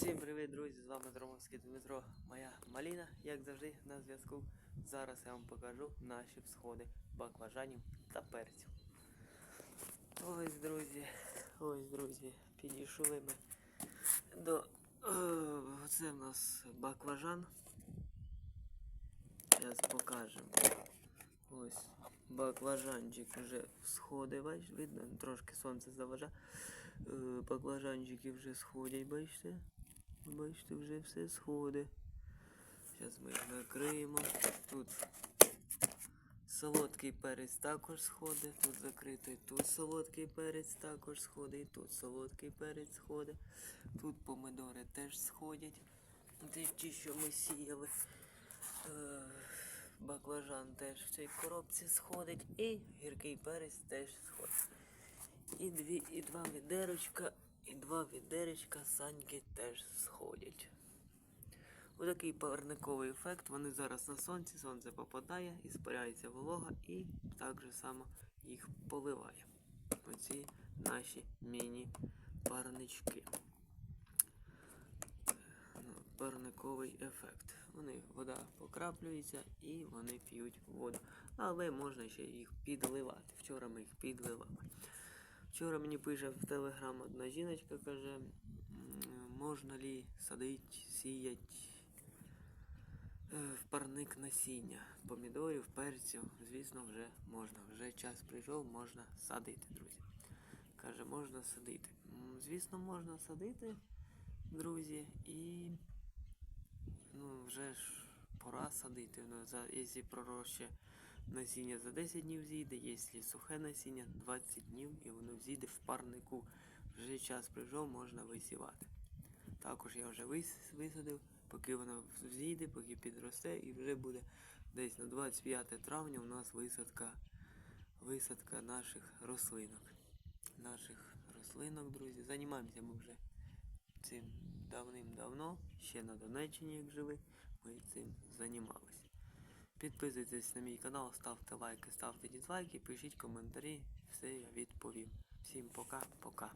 Всім привіт, друзі! З вами Дромовський Дмитро, моя маліна, як завжди, на зв'язку. Зараз я вам покажу наші всходи баклажанів та перців. Ось, друзі, ось, друзі, підійшли ми до. е, Це в нас баклажан. Зараз покажемо. Ось баклажанчик вже всходить, бачите, видно, трошки сонце заважає. Е, Баклажанчики вже сходять, бачите? Бачите, вже все сходить. Зараз ми їх накриємо. Тут солодкий перець також сходить, тут закритий, тут солодкий перець також сходить, тут солодкий перець сходить. Тут помидори теж сходять. Це ті, що ми сіяли. Е, Баклажан теж в цій коробці сходить. І гіркий перець теж сходить. І дві, і два відерочка, і два відеречка саньки теж сходять. Отакий парниковий ефект. Вони зараз на сонці, сонце попадає, і спиряється волога і так же само їх поливає. Оці наші міні-парнички. Парниковий ефект. Вони вода покраплюється і вони п'ють воду. Але можна ще їх підливати. Вчора ми їх підливали. Вчора мені пише в телеграм одна жіночка, каже, можна лі садити, сіяти в парник насіння помідорів, перців. Звісно, вже можна. Вже час прийшов, можна садити, друзі. Каже, можна садити. Звісно, можна садити, друзі, і ну, вже ж пора садити. Ну, за, якщо пророща насіння за 10 днів зійде, якщо сухе насіння 20 днів і воно зійде в парнику. Вже час прийшов, можна висівати. Також я вже висадив, поки воно зійде, поки підросте, і вже буде десь на 25 травня у нас висадка, висадка наших рослинок. Наших рослинок, друзі. Займаємося ми вже цим давним-давно, ще на Донеччині, як жили, ми цим займалися. Підписуйтесь на мій канал, ставте лайки, ставте дізлайки, пишіть коментарі, все я відповім. Всім пока-пока.